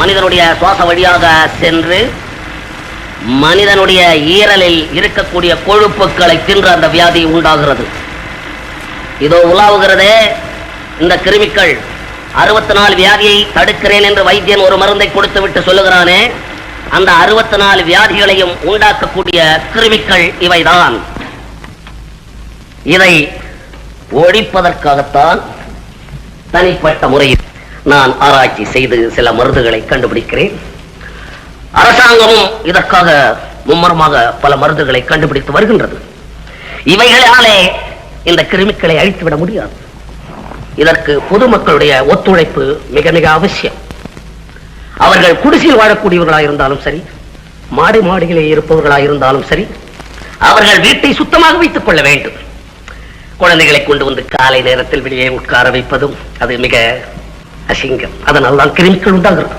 மனிதனுடைய சுவாச வழியாக சென்று மனிதனுடைய ஈரலில் இருக்கக்கூடிய கொழுப்புக்களை தின்று அந்த வியாதி உண்டாகிறது. இதோ உலாவுகிறதே இந்த கிருமிகள் அறுபத்தி நாலு வியாதியை தடுக்கிறேன் என்று வைத்தியன் ஒரு மருந்தை கொடுத்து விட்டு சொல்லுகிறானே அந்த அறுபத்தி நாலு வியாதிகளையும் உண்டாக்கக்கூடிய கிருமிகள் இவைதான். இதை ஒழிப்பதற்காகத்தான் தனிப்பட்ட முறையில் நான் ஆராய்ச்சி செய்து சில மருந்துகளை கண்டுபிடிக்கிறேன். அரசாங்கமும் இதற்காக மும்மரமாக பல மருந்துகளை கண்டுபிடித்து வருகின்றது. இவைகளாலே இந்த கிருமிகளை அழித்துவிட முடியாது. இதற்கு பொதுமக்களுடைய ஒத்துழைப்பு மிக மிக அவசியம். அவர்கள் குடிசையில் வாழக்கூடியவர்களாக இருந்தாலும் சரி மாடி மாடிகளே இருப்பவர்களாக இருந்தாலும் சரி அவர்கள் வீட்டை சுத்தமாக வைத்துக் கொள்ள வேண்டும். குழந்தைகளை கொண்டு வந்து காலை நேரத்தில் வெளியே உட்கார வைப்பதும் அது மிக அசிங்கம். அதனால் தான் கிருமிகள் உண்டாகிறது.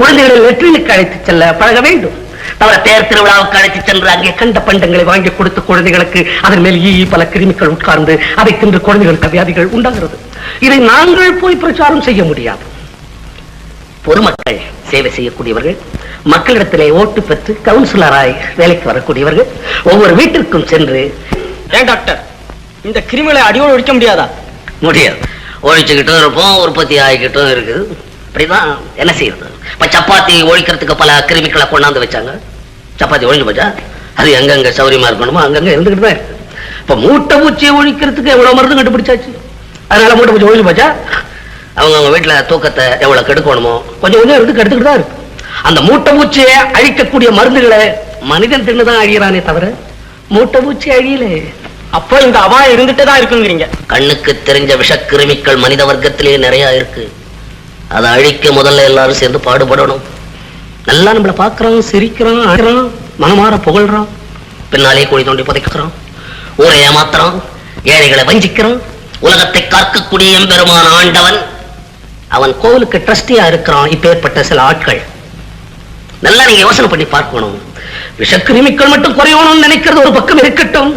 குழந்தைகளை லெட்ரினுக்கு அழைத்து செல்ல பழக வேண்டும். தவிர தேர் திருவிழாவுக்கு அழைத்து சென்று அங்கே கண்ட பண்டங்களை வாங்கி கொடுத்து குழந்தைகளுக்கு அதன் மேல் ஈ பல கிருமிகள் உட்கார்ந்து அதை தின்று குழந்தைகளுக்கு வியாதிகள் உண்டாகிறது. இதை நாங்கள் போய் பிரச்சாரம் செய்ய முடியாது. பொதுமக்கள் சேவை செய்யக்கூடியவர்கள் மக்களிடத்திலே ஓட்டு பெற்று கவுன்சிலராய் வேலைக்கு வரக்கூடியவர்கள் ஒவ்வொரு வீட்டிற்கும் சென்று ஏன் டாக்டர்? இந்த கிருமிகளை அடியோடு ஒழிக்க முடியாதா? முடியாது. ஒழிச்சுக்கிட்டும் இருப்போம் உற்பத்தி ஆகிக்கிட்டும் இருக்குது. அப்படிதான் என்ன செய்யறது? இப்ப சப்பாத்தி ஒழிக்கிறதுக்கு பல கிருமிகளை கொண்டாந்து வச்சாங்க. சப்பாத்தி ஒழிஞ்சு போச்சா? அது எங்கெங்க சௌரியமா இருக்கணுமோ அங்கங்க இருந்துகிட்டு தான் இருக்கு. இப்ப மூட்டை பூச்சியை ஒழிக்கிறதுக்கு எவ்வளவு மருந்து கண்டுபிடிச்சாச்சு? அதனால மூட்டை பூச்சி ஒழிஞ்சு போச்சா? அவங்க அவங்க வீட்டுல தூக்கத்தை எவ்வளவு கெடுக்கணுமோ கொஞ்சம் கொஞ்சம் இருந்து கெடுத்துக்கிட்டு தான் இருக்கு. அந்த மூட்டை பூச்சியை அழிக்கக்கூடிய மருந்துகளை மனிதன் தின்னுதான் அழியிறானே தவிர மூட்டை பூச்சி அழியலே. அப்போ இந்த அபாயம் இருந்துட்டு தான் இருக்குங்கிறீங்க. கண்ணுக்கு தெரிஞ்ச விஷக்கிருமிகள் மனித வர்க்கத்திலேயே நிறைய இருக்கு. அதை அழிக்க முதல்ல எல்லாரும் சேர்ந்து பாடுபடணும். நல்லா நம்மளை பாக்குறோம் சிரிக்கிறோம் அழுறோம் மனமாற புகழ்றோம் பின்னாலே கோழி தோண்டி புதைக்கிறோம் ஊரை ஏமாத்துறோம் ஏழைகளை வஞ்சிக்கிறோம் உலகத்தை காக்கக்கூடிய எம்பெருமான ஆண்டவன் அவன் கோவிலுக்கு ட்ரஸ்டியா இருக்கிறான். இப்பேற்பட்ட சில ஆட்கள். நல்லா நீங்க யோசனை பண்ணி பார்க்கணும். விஷக்கிருமிகள் மட்டும் குறையணும்னு நினைக்கிறது ஒரு பக்கம் இருக்கட்டும்.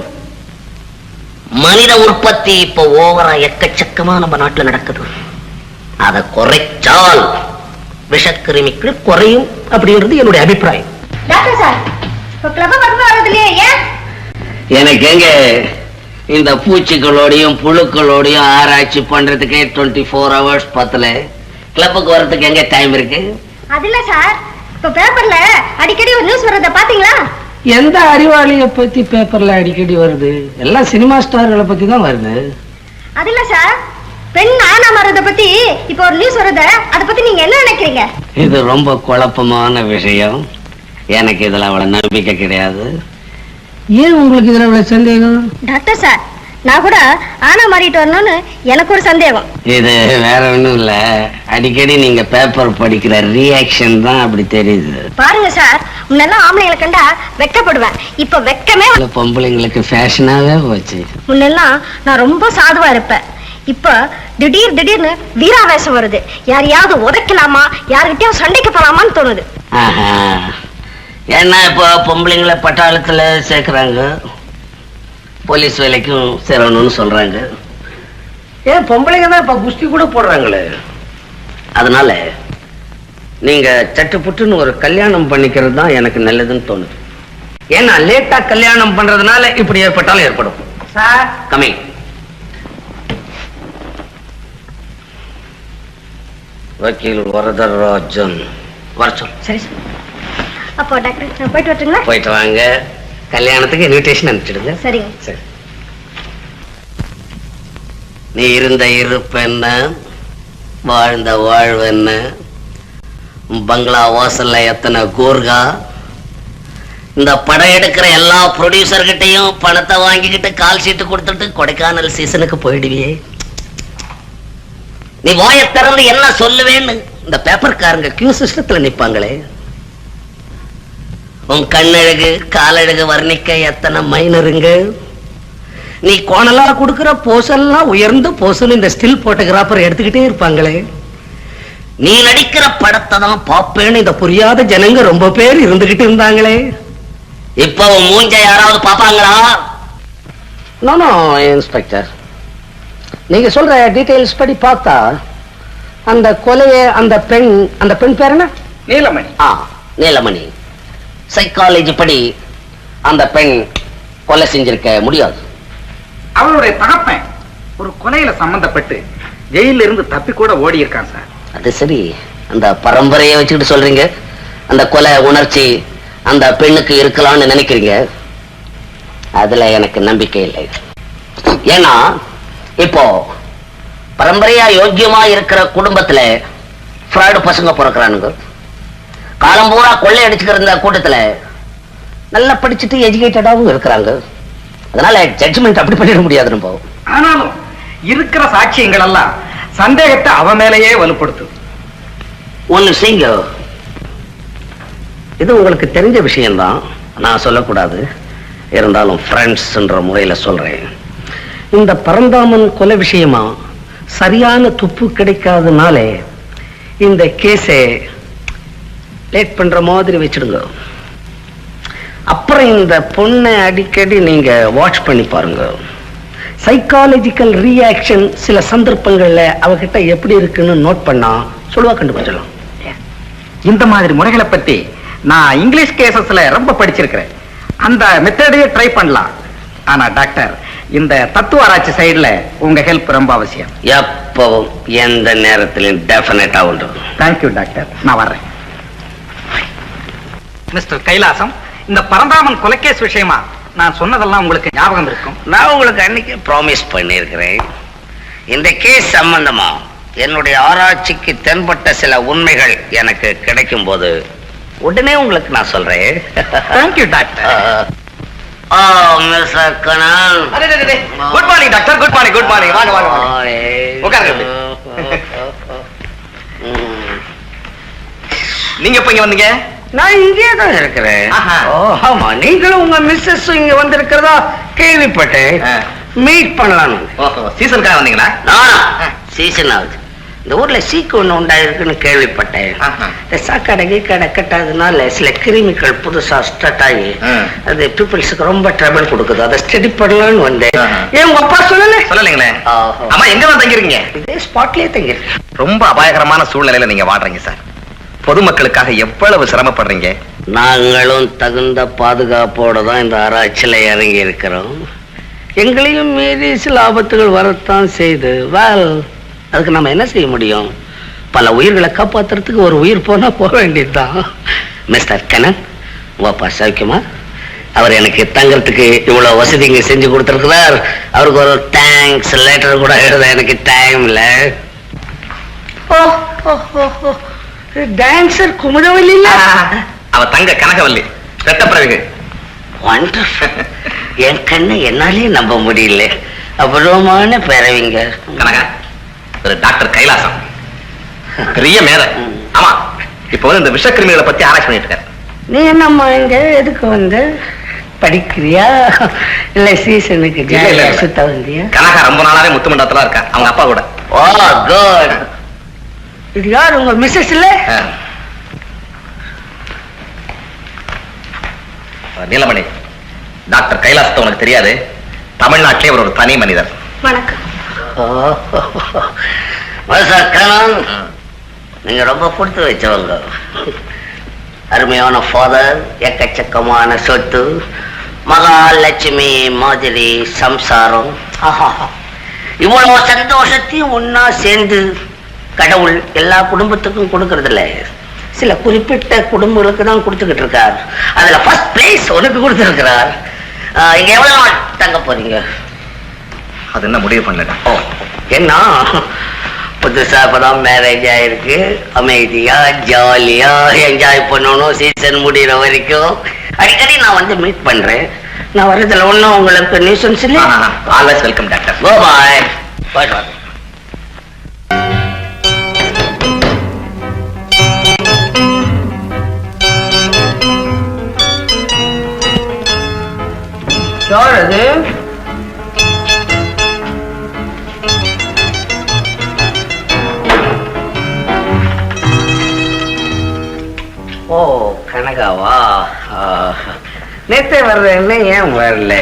மனித உற்பத்தி இப்போ ஓவரா எக்கச்சக்கமா நம்ம நாட்டுல நடக்குது. அதை குறைச்சால் விஷக்கிருமிகள் குறையும் அப்படின்றது என்னுடைய அபிப்பிராயம். எனக்கு எங்க இந்த பூச்சிகளோடையும் புழுக்களோடையும் ஆராய்ச்சி பண்றதுக்கே டுவெண்ட்டி ஃபோர் ஹவர்ஸ் பத்தல. கிளப்புக்கு வர்றதுக்கு எங்க டைம் இருக்கு? அது இல்ல சார் இப்ப பேப்பர்ல அடிக்கடி ஒரு நியூஸ் வர்றத பாத்தீங்களா? எந்த அறிவாளிய பத்தி பேப்பர்ல அடிக்கடி வருது? எல்லாம் சினிமா ஸ்டார்களை பத்தி தான் வருது. அது இல்ல சார் பெண் ஆனா மாறத பத்தி இப்ப ஒரு நியூஸ் வருத. அத பத்தி நீங்க என்ன நினைக்கிறீங்க? இது ரொம்ப குழப்பமான விஷயம். எனக்கு இதுல அவ்வளவு நம்பிக்கை கிடையாது. ஏன் உங்களுக்கு இதுல இவ்வளவு சந்தேகம்? டாக்டர் சார் நான் கூட ஆனா மாறிட்டு வரணும்னு எனக்கு ஒரு சந்தேகம். இது வேற ஒண்ணும் இல்ல. அடிக்கடி நீங்க பேப்பர் படிக்கிற ரியாக்ஷன் தான் அப்படி தெரியுது. பாருங்க சார் முன்னெல்லாம் ஆம்பளைங்களை கண்டா வெக்கப்படுவேன் இப்ப வெக்கமே பொம்பளைங்களுக்கு ஃபேஷனாவே போச்சு. முன்னெல்லாம் நான் ரொம்ப சாதுவா இருப்பேன். இப்ப திடீர் திடீர்னு வீராவேசம் வருது. யாரையாவது உதைக்கலாமா? யாருக்கிட்டயும் சண்டைக்கு போலாமான்னு தோணுது. ஆஹா. ஏன்னா இப்போ பொம்பளைங்களை பட்டாளத்துல சேர்க்கறாங்க. போலீஸ் வேலைக்கும் சேரணும்னு சொல்றாங்க. ஏன் பொம்பளைங்க தான் இப்ப குஸ்தி கூட போடுறாங்களே? அதனால நீங்க சட்டு புட்டுன்னு ஒரு கல்யாணம் பண்ணிக்கிறது தான் எனக்கு நல்லதுன்னு தோணுது. ஏன்னா லேட்டா கல்யாணம் பண்றதுனால இப்படி ஏற்பட்டாலும் ஏற்படும். சார். கமிங் வக்கீல் வரதராஜன். வர சொல். சரி சார். அப்போ டாக்டர் போயிட்டு வரட்டுங்களா? போயிட்டு வாங்க. கல்யாணத்துக்கு இன்விடேஷன் அனுப்பிச்சிடுங்க. சரிங்க. சரி. நீ இருந்த இருப்பு என்ன? வாழ்ந்த வாழ்வு என்ன? பங்களா வாசல்ல எத்தனை கோர்கா? இந்த படம் எடுக்கிற எல்லா ப்ரொடியூசர்கிட்டையும் பணத்தை வாங்கிக்கிட்டு கால் ஷீட்டு கொடுத்துட்டு கொடைக்கானல் சீசனுக்கு போயிடுவியே. நீ வாயை திறந்து என்ன சொல்லுவேன்னு இந்த பேப்பர்காரங்க கியூ சிஸ்டத்துல நிப்பாங்களே. உன் கண்ணழகு காலழகு வர்ணிக்க எத்தனை மைனருங்க நீ கோணலா கொடுக்கிற போசல்லாம் உயர்ந்த போசல் இந்த ஸ்டில் போட்டோகிராஃபர் எடுத்துக்கிட்டே இருப்பாங்களே. நீ நடிக்கிற படத்தை தான் பாப்பேன்னு இந்த புரியாத ஜனங்க ரொம்ப பேர் இருந்துகிட்டு இருந்தாங்களே. இப்ப மூஞ்ச யாராவது பாப்பாங்களா நோ நோ இன்ஸ்பெக்டர் நீங்க சொல்ற டீடைல்ஸ் படி பார்த்தா அந்த கொலைய அந்த பெண் அந்த பெண் பேர் என்ன? நீலமணி. ஆ நீலமணி. சைக்காலஜி படி அந்த பெண் கொலை செஞ்சிருக்க முடியாது. அவளுடைய தகப்பன் ஒரு கொலையில சம்பந்தப்பட்டு ஜெயில இருந்து தப்பி கூட ஓடி இருக்கான் சார். அது சரி. அந்த பரம்பரையை வச்சுக்கிட்டு சொல்றீங்க? அந்த கொலை உணர்ச்சி அந்த பெண்ணுக்கு இருக்கலாம்னு நினைக்கிறீங்க? அதுல எனக்கு நம்பிக்கை இல்லை. ஏன்னா இப்போ பரம்பரையா யோக்கியமா இருக்கிற குடும்பத்துல ஃப்ராடு பசங்க பிறக்கிறானுங்க. காலம் பூரா கொள்ளை அடிச்சுக்கிற இந்த கூட்டத்துல நல்லா படிச்சுட்டு எஜுகேட்டடாகவும் இருக்கிறாங்க. அதனால ஜட்ஜ்மெண்ட் அப்படி பண்ணிட முடியாது நம்ம ஆனாலும் இருக்கிற சாட்சியங்கள் எல்லாம் சந்தேகத்தை அவ மேலேயே வலுப்படுத்துது ஒன்னு செய்யுங்க. இது உங்களுக்கு தெரிஞ்ச விஷயம்தான். நான் சொல்லக்கூடாது. இருந்தாலும் ஃப்ரெண்ட்ஸ்ன்ற முறையில் சொல்றேன். இந்த பரந்தாமன் கொலை விஷயமா? சரியான துப்பு கிடைக்காதனாலே இந்த கேஸை லேட் பண்ற மாதிரி வச்சிடுங்க. அப்புறம் இந்த பொண்ணை அடிக்கடி நீங்க வாட்ச் பண்ணி பாருங்க. சைக்காலஜிக்கல் ரியாக்ஷன் சில சந்தர்ப்பங்கள்ல அவகிட்ட எப்படி இருக்குன்னு நோட் பண்ணா சொல்லுவா கண்டுபிடிச்சிடலாம். இந்த மாதிரி முறைகளை பத்தி நான் இங்கிலீஷ் கேசஸ்ல ரொம்ப படிச்சிருக்கிறேன். அந்த மெத்தடையே ட்ரை பண்ணலாம். ஆனா டாக்டர் இந்த தத்துவ ஆராய்ச்சி சைடுல உங்க ஹெல்ப் ரொம்ப அவசியம். எப்பவும் எந்த நேரத்திலும் டெஃபினட்டா உண்டு. தேங்க்யூ டாக்டர் நான் வர்றேன். மிஸ்டர் கைலாசம் இந்த பரந்தாமன் கொலைகேஸ் விஷயமா நான் சொன்னதெல்லாம் உங்களுக்கு ஞாபகம் இருக்கும். நான் உங்களுக்கு அன்னைக்கு ப்ராமிஸ் பண்ணியிருக்கிறேன். இந்த கேஸ் சம்பந்தமா என்னுடைய ஆராய்ச்சிக்கு தென்பட்ட சில உண்மைகள் எனக்கு கிடைக்கும் போது உடனே உங்களுக்கு நான் சொல்றேன். Thank you doctor. Good morning doctor good morning good morning வாங்க வாங்க வாங்க. உட்காருங்க ம். நீங்க எப்ப இங்க வந்தீங்க? நான் இங்கே தான் இருக்கிறேன். ஆமா. நீங்களும் உங்க மிஸ்ஸஸ் இங்க வந்திருக்கிறதா கேள்விப்பட்டேன். மீட் பண்ணலாம்னு ஓஹோ சீசனுக்காக வந்தீங்களா. சீசன் ஆகுது. இந்த ஊர்ல சீக்கு ஒண்ணு உண்டாயிருக்குன்னு கேள்விப்பட்டேன். இந்த சாக்கடை கீக்கடை கட்டாதனால சில கிருமிகள் புதுசா ஸ்டார்ட் ஆகி. அது பீப்புள்ஸுக்கு ரொம்ப ட்ரபிள் கொடுக்குது. அதை ஸ்டடி பண்ணலாம்னு வந்தேன். ஏன் உங்க அப்பா சொல்லல? சொல்லலைங்களே. அம்மா எங்க தான் தங்கிருக்கீங்க இதே ஸ்பாட்லயே தங்கிருக்கேன் ரொம்ப அபாயகரமான சூழ்நிலையில நீங்க வாடுறீங்க சார். பொதுமக்களுக்காக எவ்வளவு சிரமப்படுறீங்க? நாங்களும் தகுந்த பாதுகாப்போட தான் இந்த ஆராய்ச்சியில இறங்கி இருக்கிறோம். எங்களையும் மீறி சில ஆபத்துகள் வரத்தான் செய்து வேல் அதுக்கு நம்ம என்ன செய்ய முடியும்? பல உயிர்களை காப்பாத்துறதுக்கு ஒரு உயிர் போனா போக வேண்டியதுதான். மிஸ்டர் உங்க அப்பா சௌக்கியமா? அவர் எனக்கு தங்கறதுக்கு இவ்வளவு வசதி இங்க செஞ்சு கொடுத்துருக்கிறார். அவருக்கு ஒரு தேங்க்ஸ் லெட்டர் கூட எழுத எனக்கு டைம் இல்ல. ஓ. டான்சர் குமுதவல்லி அவ தங்க கனகவல்லி. ரெட்டப்பிறகு வண்டர்ஃபுல் என் கண்ணை என்னாலே நம்ப முடியல. அபூர்வமான பிறவிங்க கனகா ஒரு டாக்டர் கைலாசம். பெரிய மேதை. ம். ஆமா இப்போ வந்து இந்த விஷக்கிருமிகளை பத்தி ஆராய்ச்சி பண்ணிட்டு இருக்காரு. நீ என்னம்மா இங்க எதுக்கு வந்து? படிக்கிறியா? இல்ல சீசனுக்கு. சுத்த வந்தியா? கனகா ரொம்ப நாளாவே முத்துமண்டலத்துல இருக்கா. அவங்க அப்பா கூட. ஓ குட் இது யார் உங்க மிஸ்ஸஸ் இல்ல. நீலமணி டாக்டர் கைலாசத்தை உனக்கு தெரியாது. தமிழ்நாட்டிலே ஒரு தனி மனிதர். வணக்கம். நீங்க ரொம்ப கொடுத்து வச்சவங்க. அருமையான ஃபாதர் எக்கச்சக்கமான சொத்து மகாலட்சுமி மாதிரி சம்சாரம். ஆஹா. இவ்வளவு சந்தோஷத்தையும் ஒன்னா சேர்ந்து கடவுள் எல்லா குடும்பத்துக்கும் கொடுக்கறது இல்ல சில குறிப்பிட்ட குடும்பங்களுக்கு தான் கொடுத்துக்கிட்டு இருக்கார். அதுல ஃபர்ஸ்ட் பிளேஸ் உனக்கு கொடுத்துருக்கிறார். இங்க எவ்வளவு நாள் தங்க போறீங்க? அது என்ன முடிவு பண்ணல? ஓ என்ன? புதுசா இப்பதான் மேரேஜ் ஆயிருக்கு. அமைதியா ஜாலியா என்ஜாய் பண்ணணும் சீசன் முடிகிற வரைக்கும். அடிக்கடி நான் வந்து மீட் பண்றேன். நான் வர்றதுல ஒண்ணும் உங்களுக்கு நியூசன்ஸ் இல்ல. Always welcome doctor go bye போயிட்டு யார் அது ஓ கனகாவா? நேத்தே வர்றேன்னு ஏன் வரல?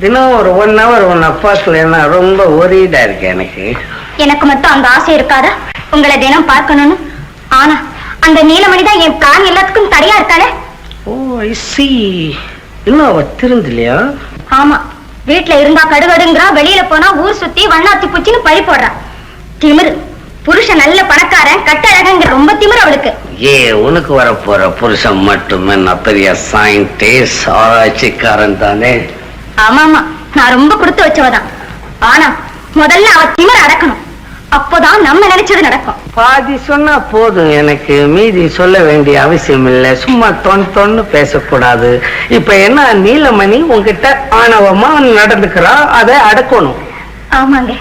தினம் ஒரு ஒன் ஹவர் உன்னை பார்க்கலன்னா ரொம்ப ஒரீடா இருக்கு எனக்கு. எனக்கு மட்டும் அந்த ஆசை இருக்காதா? உங்களை தினம் பார்க்கணும்னு? ஆனா அந்த நீலமணி தான் என் பிளான் எல்லாத்துக்கும் தடையா இருக்காளே? ஓ ஐ இன்னும் அவ திருந்தலையா ஆமா. வீட்ல இருந்தா கடுகடுங்கிறா வெளியில போனா ஊர் சுத்தி வண்ணாத்தி பூச்சின்னு பழி போடுறா. திமிரு. புருஷன் நல்ல பணக்காரன் கட்டழகங்கிற ரொம்ப திமிரு அவளுக்கு. ஏ உனக்கு வரப்போற புருஷன் மட்டும் என்ன பெரிய சயின்டிஸ்ட் ஆராய்ச்சிக்காரன் தானே? ஆமா ஆமா நான் ரொம்ப கொடுத்து வச்சவதான். ஆனா முதல்ல அவ திமிர அடக்கணும். அப்போதான் நம்ம நினைச்சது நடக்கும். பாதி சொன்னா போதும் எனக்கு. மீதி சொல்ல வேண்டிய அவசியம் இல்லை. சும்மா தொன் தொன்னு பேசக்கூடாது. இப்ப என்ன நீலமணி உங்ககிட்ட ஆணவமா நடந்துக்கிறா? அதை அடக்கணும். ஆமாங்க.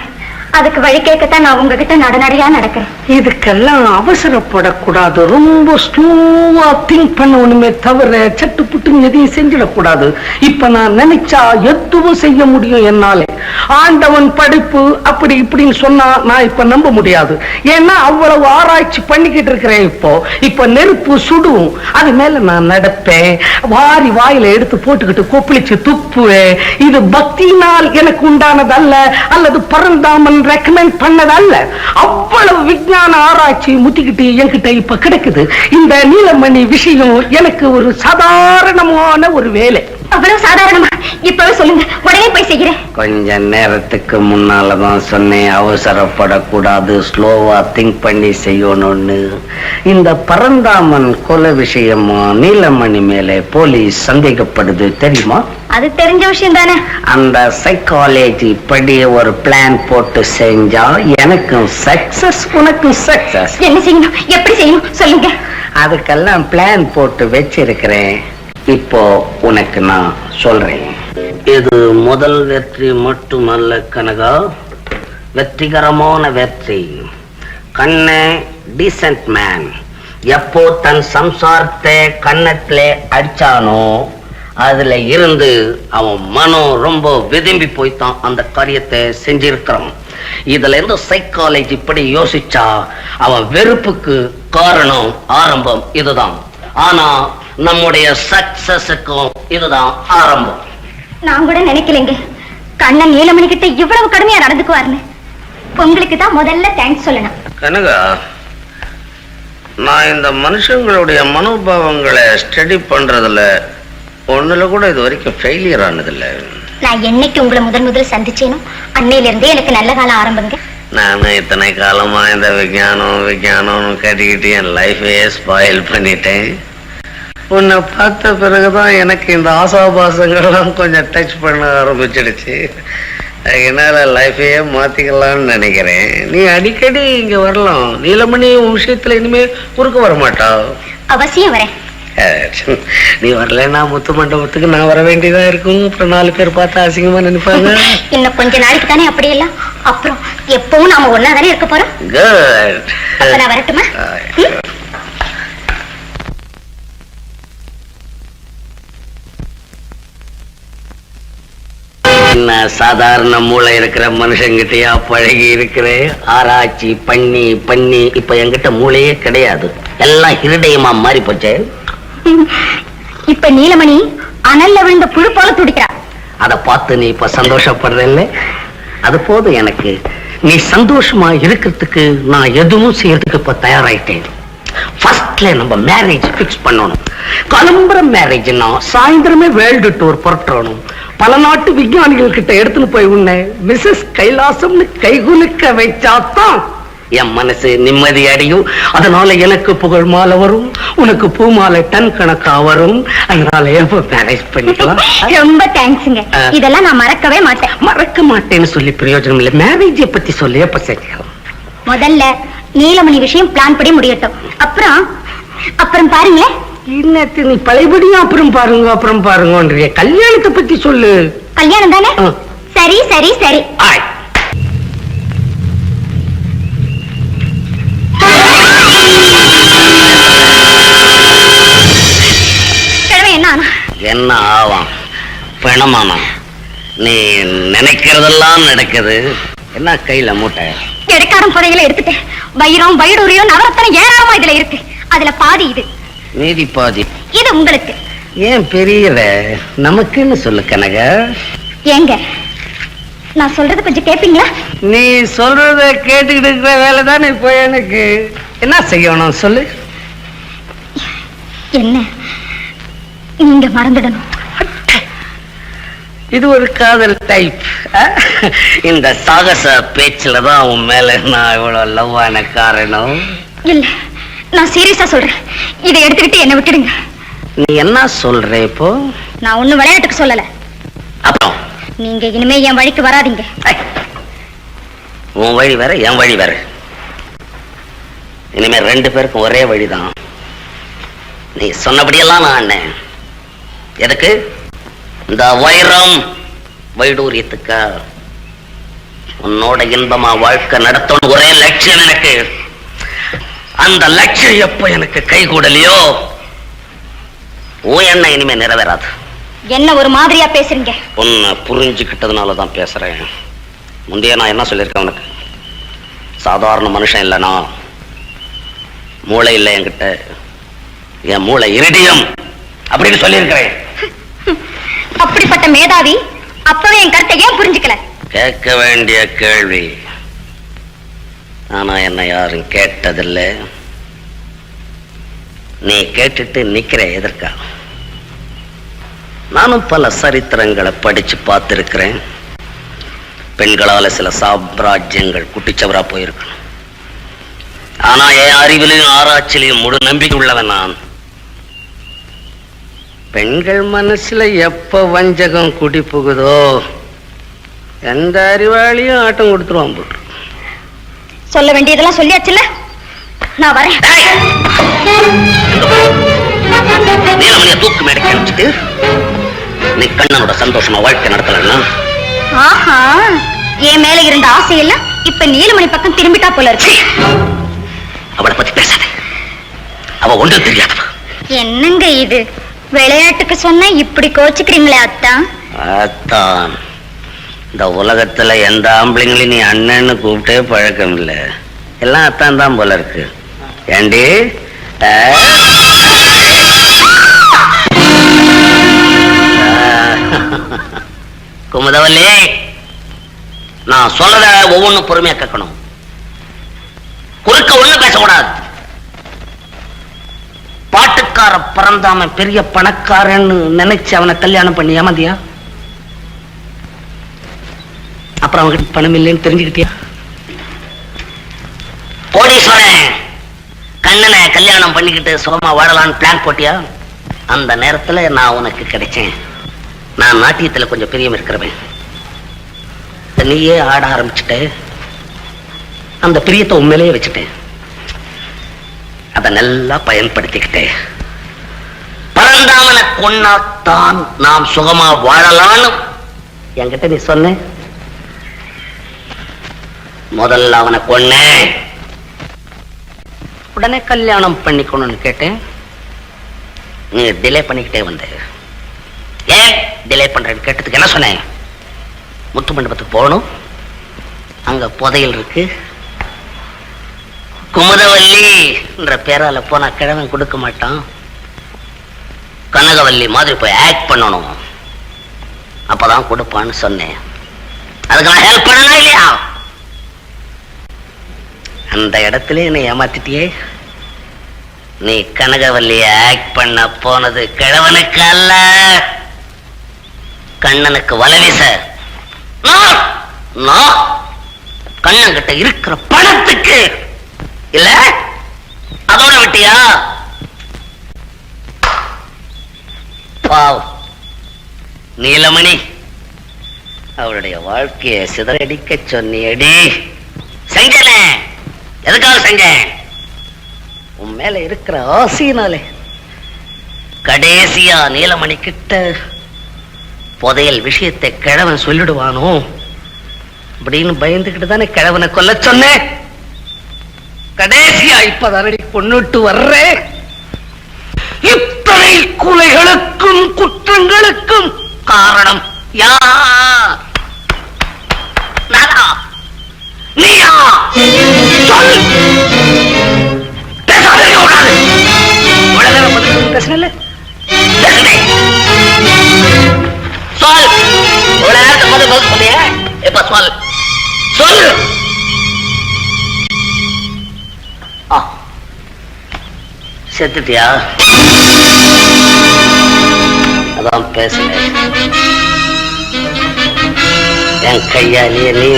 அதுக்கு வழி கேட்கத்தான் நான் உங்ககிட்ட நடனடியா நடக்கிறேன். இதுக்கெல்லாம் அவசரப்படக்கூடாது. ரொம்ப ஸ்லோவா திங்க் பண்ணணுமே தவிர சட்டு புட்டு எதையும் செஞ்சிடக்கூடாது. இப்ப நான் நினைச்சா எதுவும் செய்ய முடியும் என்னாலே. ஆண்டவன் படிப்பு அப்படி இப்படின்னு சொன்னா நான் இப்ப நம்ப முடியாது. ஏன்னா அவ்வளவு ஆராய்ச்சி பண்ணிக்கிட்டு இருக்கிறேன் இப்போ. இப்ப நெருப்பு சுடும். அது மேல நான் நடப்பேன். வாரி வாயில எடுத்து போட்டுக்கிட்டு கொப்பளிச்சு துப்புவேன். இது பக்தியினால் எனக்கு உண்டானதல்ல. அல்லது பரந்தாமன் ரெக்கமெண்ட் பண்ணதல்ல. அவ்வளவு விஞ்ஞான ஆராய்ச்சி முத்திக்கிட்டு என்கிட்ட இப்ப கிடைக்குது. இந்த நீலமணி விஷயம் எனக்கு ஒரு சாதாரணமான ஒரு வேலை. அவ்வளவு சாதாரணமா? இப்பவே சொல்லுங்க. உடனே போய் செய்கிறேன். கொஞ்ச நேரத்துக்கு முன்னாலதான் சொன்னேன் அவசரப்படக்கூடாது ஸ்லோவா திங்க் பண்ணி செய்யணும்னு. இந்த பரந்தாமன் கொலை விஷயமா நீலமணி மேலே போலீஸ் சந்தேகப்படுது தெரியுமா? அது தெரிஞ்ச விஷயம் தானே. அந்த சைக்காலஜி படி ஒரு பிளான் போட்டு செஞ்சா எனக்கும் சக்சஸ் உனக்கும் சக்சஸ் என்ன செய்யணும்? எப்படி செய்யணும்? சொல்லுங்க. அதுக்கெல்லாம் பிளான் போட்டு வச்சிருக்கிறேன். இப்போ உனக்கு நான் சொல்றேன். இது முதல் வெற்றி மட்டுமல்ல கனகா. வெற்றிகரமான வெற்றி. கண்ணே டீசன்ட் மேன் எப்போ தன் சம்சாரத்தை கன்னத்திலே அடிச்சானோ அதுல இருந்து அவன் மனம் ரொம்ப விரும்பி போய்த்தான் அந்த காரியத்தை செஞ்சிருக்கிறான். இதுல இருந்து சைக்காலஜி இப்படி யோசிச்சா அவன் வெறுப்புக்கு காரணம் ஆரம்பம் இதுதான். ஆனா நம்முடைய சக்சஸுக்கும் இதுதான் ஆரம்பம். நான் கூட நினைக்கலைங்க. கண்ணன் நீலமணி கிட்ட இவ்வளவு கடுமையா நடந்துக்குவாருன்னு. உங்களுக்கு தான் முதல்ல தேங்க்ஸ் சொல்லணும். கனகா நான் இந்த மனுஷங்களுடைய மனோபாவங்களை ஸ்டடி பண்றதுல ஒண்ணுல கூட இது வரைக்கும் ஃபெயிலியர் ஆனதில்லை. நான் என்னைக்கு உங்களை முதல் முதல் சந்திச்சேனோ அன்னையில இருந்தே எனக்கு நல்ல காலம் ஆரம்பங்க. நான் இத்தனை காலமா இந்த விஞ்ஞானம் விஞ்ஞானம்னு கட்டிக்கிட்டு என் லைஃபையே ஸ்பாயில் பண்ணிட்டேன். உன்னை பார்த்த பிறகுதான் எனக்கு இந்த ஆசாபாசங்கள்லாம் கொஞ்சம் டச் பண்ண ஆரம்பிச்சிடுச்சு. அதனால லைஃபையே மாத்திக்கலாம்னு நினைக்கிறேன். நீ அடிக்கடி இங்க வரலாம். நீலமணி உன் விஷயத்துல இனிமே குறுக்க வர மாட்டா? அவசியம் வரேன். நீ வரலைன்னா முத்து மண்டபத்துக்கு நான் வர வேண்டியதா இருக்கும். அப்புறம் நாலு பேர் பார்த்து அசிங்கமா நினைப்பாங்க. இன்னும் கொஞ்ச நாளைக்கு தானே அப்படியெல்லாம் அப்புறம் எப்பவும் நாம ஒன்னா தானே இருக்க போறோம்? அப்ப நான் குட் வரட்டுமா என்ன சாதாரண மூளை இருக்கிற மனுஷங்கிட்டயா பழகி இருக்கிறேன் ஆராய்ச்சி பண்ணி பண்ணி இப்ப என்கிட்ட மூளையே கிடையாது. எல்லாம் ஹிருதயமா மாறி போச்சு. இப்ப நீலமணி அனல்ல விழுந்த புழு போல துடிக்கிறா. அதை பார்த்து நீ இப்ப சந்தோஷப்படுறல்ல அது போதும் எனக்கு. நீ சந்தோஷமா இருக்கிறதுக்கு நான் எதுவும் செய்யறதுக்கு இப்ப தயாராயிட்டேன். ஃபர்ஸ்ட்ல நம்ம மேரேஜ் ஃபிக்ஸ் பண்ணணும். கிளம்புற மேரேஜ்னா சாயந்தரமே வேர்ல்டு டூர் புறப்படணும் பல நாட்டு விஞ்ஞானிகள் கிட்ட எடுத்துன்னு போய் உன்னை மிஸ்ஸஸ் கைலாசம்னு கைகுலுக்க வைச்சாதான் என் மனசு நிம்மதி அடையும். அதனால எனக்கு புகழ் மாலை வரும். உனக்கு பூ மாலை டன் கணக்கா வரும். அதனால எப்போ மேரேஜ் பண்ணிக்கலாம்? ரொம்ப தேங்க்ஸுங்க. இதெல்லாம் நான் மறக்கவே மாட்டேன். மறக்க மாட்டேன்னு சொல்லி பிரயோஜனம் இல்லை. மேரேஜை பத்தி சொல்லி எப்ப செஞ்சுக்கலாம் முதல்ல நீலமணி விஷயம் பிளான் படி முடியட்டும். அப்புறம் அப்புறம் பாருங்க இன்னத்து நீ பழையபடியும் அப்புறம் பாருங்க அப்புறம் பாருங்கன்றீங்க. கல்யாணத்தை பத்தி சொல்லு. கல்யாணம் தானே. சரி சரி சரி. என்ன ஆவாம்? பிணமானா நீ நினைக்கிறதெல்லாம் நடக்குது. என்ன கையில மூட்டை? கிடைக்காரம் புதைகளை எடுத்துட்டேன். வைரம் வைடூரியம் நவரத்தனம் ஏராளமா இதுல இருக்கு. அதுல பாதி இது. மீதி பாதி. இது உங்களுக்கு. ஏன் பெரியவ? நமக்குன்னு சொல்லு கனக. ஏங்க நான் சொல்றது கொஞ்சம் கேப்பீங்களா? நீ சொல்றத கேட்டுக்கிட்டு இருக்கிற வேலை தானே இப்போ எனக்கு. என்ன செய்யணும் சொல்லு. என்ன? நீங்க மறந்துடணும். இது ஒரு காதல் டைப் இந்த சாகச பேச்சுல தான் உன் மேல நான் இவ்வளவு லவ் ஆன காரணம். இல்ல நான் சீரியஸா சொல்றேன். இதை எடுத்துக்கிட்டு என்ன விட்டுடுங்க. நீ என்ன சொல்ற இப்போ? நான் ஒண்ணும் விளையாட்டுக்கு சொல்லல. அப்புறம்? நீங்க இனிமே என் வழிக்கு வராதீங்க. உன் வழி வேற என் வழி வேற. இனிமே ரெண்டு பேருக்கும் ஒரே வழிதான். நீ சொன்னபடியெல்லாம் நான் அண்ணன். எதுக்கு? இந்த வைரம் வைடூரியத்துக்கா? உன்னோட இன்பமா வாழ்க்கை நடத்தணும் ஒரே லட்சியம் எனக்கு. அந்த லட்சியம் எப்ப எனக்கு கை கூடலையோ உன் எண்ணம் இனிமே நிறைவேறாது. என்ன ஒரு மாதிரியா பேசுறீங்க? உன்னை புரிஞ்சுக்கிட்டதுனால தான் பேசுறேன். முந்தைய நான் என்ன சொல்லியிருக்கேன் உனக்கு? சாதாரண மனுஷன் இல்லைனா மூளை இல்லை என்கிட்ட. என் மூளை இரிடியம் அப்படின்னு சொல்லியிருக்கிறேன். அப்படிப்பட்ட மேதாவி அப்பவே என் கருத்தை ஏன் புரிஞ்சுக்கல? கேட்க வேண்டிய கேள்வி. ஆனா என்ன யாரும் கேட்டதில்ல. நீ கேட்டுட்டு நிக்கிற எதற்கா? நானும் பல சரித்திரங்களை படிச்சு பார்த்திருக்கிறேன். பெண்களால சில சாம்ராஜ்யங்கள் குட்டிச்சவரா போயிருக்கணும். ஆனா என் அறிவிலையும் ஆராய்ச்சியிலையும் முழு நம்பிக்கை உள்ளவன் நான். பெண்கள் மனசுல எப்ப வஞ்சகம் குடி புகுதோ எந்த அறிவாளியும் ஆட்டம் கொடுத்துருவான் போட்டு சொல்ல வேண்டியதெல்லாம் சொல்லியாச்சுல்ல? நான் வரேன். நீலமணிய தூக்கு மேடைக்கு அனுப்பிச்சிட்டு நீ கண்ணனோட சந்தோஷமா வாழ்க்கை நடத்தலன்னா? ஆஹா என் மேல இருந்த ஆசையெல்லாம் இப்ப நீலமணி பக்கம் திரும்பிட்டா போல இருக்கு. அவளை பத்தி பேசாத. அவ ஒன்றும் தெரியாதவ. என்னங்க இது? விளையாட்டுக்கு சொன்னா இப்படி கோச்சுக்கிறீங்களே அத்தா? அத்தான். இந்த உலகத்துல எந்த ஆம்பளைங்களையும் நீ அண்ணன்னு கூப்பிட்டே பழக்கம் இல்ல எல்லாம் அத்தான் தான் போல இருக்கு. ஏண்டி? ஆ? குமுதவல்லி நான் சொல்றத ஒவ்வொன்றும் பொறுமையா கேட்கணும். குறுக்க ஒண்ணு பேசக்கூடாது. பாட்டுக்கார பிறந்தாம பெரிய பணக்காரன்னு நினைச்சு அவனை கல்யாணம் பண்ணி ஏமாந்தியா? அப்புறம் அவன்கிட்ட பணம் இல்லைன்னு தெரிஞ்சுக்கிட்டியா? கோடீஸ்வரன் கண்ணனை கல்யாணம் பண்ணிக்கிட்டு சுகமா வாழலாம்னு பிளான் போட்டியா? அந்த நேரத்துல நான் உனக்கு கிடைச்சேன். நான் நாட்டியத்துல கொஞ்சம் பிரியம் இருக்கிறவன். நீயே ஆட ஆரம்பிச்சுட்டு. அந்த பிரியத்தை உண்மையிலேயே வச்சுட்டேன். அதை நல்லா பயன்படுத்திக்கிட்டேன். பரந்தாமனை கொண்டாத்தான் நாம் சுகமா வாழலாம்னு என்கிட்ட நீ சொன்ன? முதல்ல அவனை கொன்னேன் உடனே கல்யாணம் பண்ணிக்கணும்னு கேட்டேன். நீ டிலே பண்ணிக்கிட்டே வந்த. ஏன் டிலே பண்றேன்னு கேட்டதுக்கு என்ன சொன்னேன்? முத்து மண்டபத்துக்கு போகணும். அங்க புதையல் இருக்கு. குமுதவல்லி என்ற பேரால போனா கிழவன் கொடுக்க மாட்டான். கனகவல்லி மாதிரி போய் ஆக்ட் பண்ணணும். அப்பதான் கொடுப்பான்னு சொன்னேன். அதுக்கு நான் ஹெல்ப் பண்ணணும் இல்லையா? அந்த இடத்துல என்னை ஏமாத்திட்டியே. நீ கனகவல்லிய ஆக்ட் பண்ண போனது கிழவனுக்கு அல்ல. கண்ணனுக்கு வலவிச சார் நான் கண்ணன் கிட்ட இருக்கிற பணத்துக்கு இல்ல? அதோட விட்டியா? பாவ் நீலமணி அவளுடைய வாழ்க்கையை சிதறடிக்க சொன்னியடி. செஞ்சனே. எதுக்காக செஞ்சேன்? உன் மேல இருக்கிற ஆசையினாலே. கடைசியா நீலமணி கிட்ட புதையல் விஷயத்தை கிழவன் சொல்லிடுவானோ அப்படின்னு பயந்துகிட்டு தானே கிழவனை கொல்ல சொன்னேன். கடைசியா இப்பதறி பொண்ணுட்டு வர்றேன் இத்தனை கொலைகளுக்கும் குற்றங்களுக்கும் காரணம் யார்? நானா? நீயா? சொல்! பேசாதே விடாது இவ்வளவு பதில்? பேசல சொல்! இவ்வளவு செத்துட்டியா? அதான் பேசல என் கையாலேயே நீ